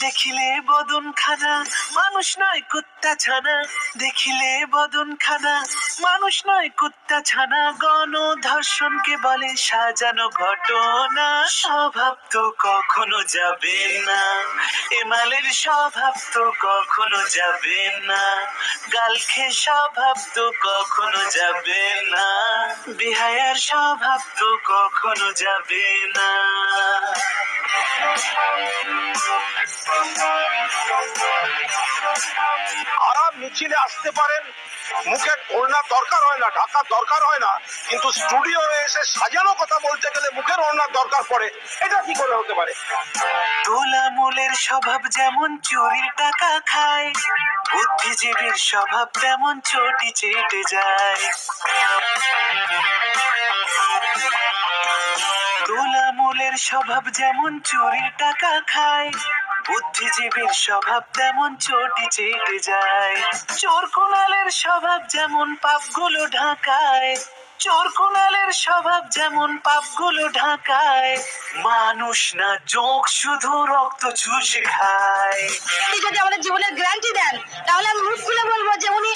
দেখিলে বদন খানা মানুষ নয় কুত্তা ছানা। দেখিলে বদন খানা মানুষ নয়, কুত্তা ছানা, গণ ধর্ষণকে বলে সাজানো ঘটনা। স্বভাব তো কখনো যাবে না। এমালের স্বভাব তো কখনো যাবে না। গালখে স্বভাব তো কখনো যাবে না। বিহায়ার স্বভাব তো কখনো যাবে না। আরাম মিছিলে আসতে পারেন। মুখে ওড়না দরকার হয় না ঢাকার দরকার হয় না, কিন্তু স্টুডিও এসে সাজানো কথা বলতে গেলে মুখের ওড়নার দরকার পড়ে। এটা কি করে হতে পারে? তোলামূলের স্বভাব যেমন চুরির টাকা খায়, বুদ্ধিজীবীর স্বভাব তেমন চটি চেটে যায়। স্বভাব যেমন চুরির টাকা খায়, বুদ্ধিজীবীর স্বভাব তেমন চটি চেটে যায়। চোর কুনালের স্বভাব যেমন পাপগুলো ঢাকায়, চোর কুনালের স্বভাব যেমন পাপগুলো ঢাকায়, মানুষ না যোগ, শুধু রক্ত চুষে খায়। যদি আমাদের জীবনের গ্যারান্টি দেন, তাহলে আমি মুখ খুলে বলব যে উনি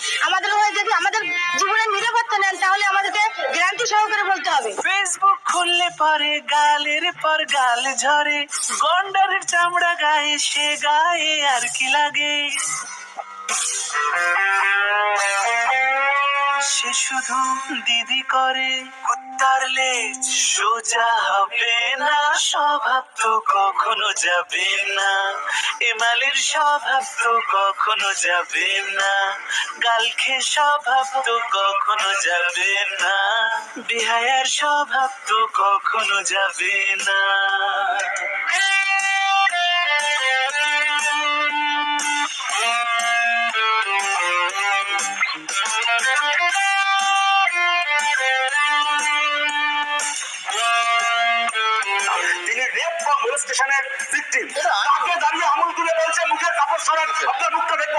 পরে গালের পর গাল ঝরে। গন্ডারের চামড়া গায়ে সে গায়ে আর কি লাগে? শুধু দিদি করে। কুত্তার লেজ সোজা হবে না, স্বভাব তো কখনো যাবে না। এমালের স্বভাব তো কখনো যাবে না। গালখে স্বভাব তো কখনো যাবে না। বিহায়ার স্বভাব তো কখনো যাবে না। মোলেস্টেশনের ভিকটিম তাকে দাঁড়িয়ে আঙুল তুলে বলছে, মুখের কাপড় সরান, আপনার মুখটা দেখব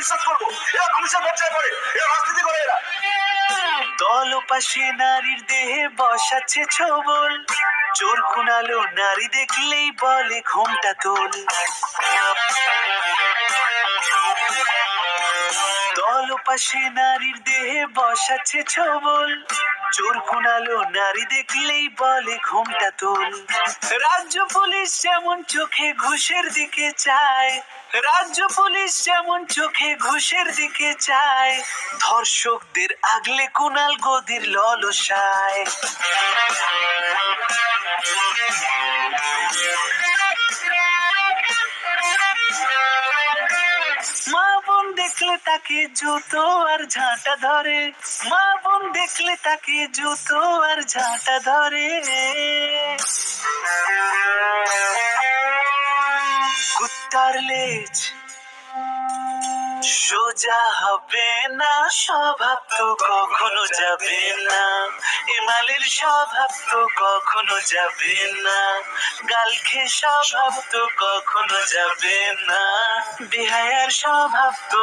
বিশ্বাস করব। এরা মানুষের পর্যায়ে করে এরা রাজনীতি করে এরা। দল পাশে নারীর দেহে বসাচ্ছে ছবল। চোর কুনালো নারী দেখলেই বলে, ঘুমটা তোল। দল পাশে নারীর দেহে বসাচ্ছে ছবল। চোর কুনালো নারী দেখলেই বলে ঘুমটা তোল। রাজ্য পুলিশ যেমন চোখে ঘুষের দিকে চায়, রাজ্য পুলিশ যেমন চোখে ঘুষের দিকে চায়, ধর্ষকদের আগলে কুনাল গদির ললসায়। দেখলে তাকে জুতো আর ঝাঁটা ধরে। মা বোন দেখলে তাকে জুতো আর ঝাঁটা ধরে। কুত্তার লেজ, সোজা হবে না, স্বভাব তো কখনো যাবে না। এমালের স্বভাব তো কখনো যাবে না। গালখে স্বভাব তো কখনো যাবে না। বিহায়ার স্বভাব তো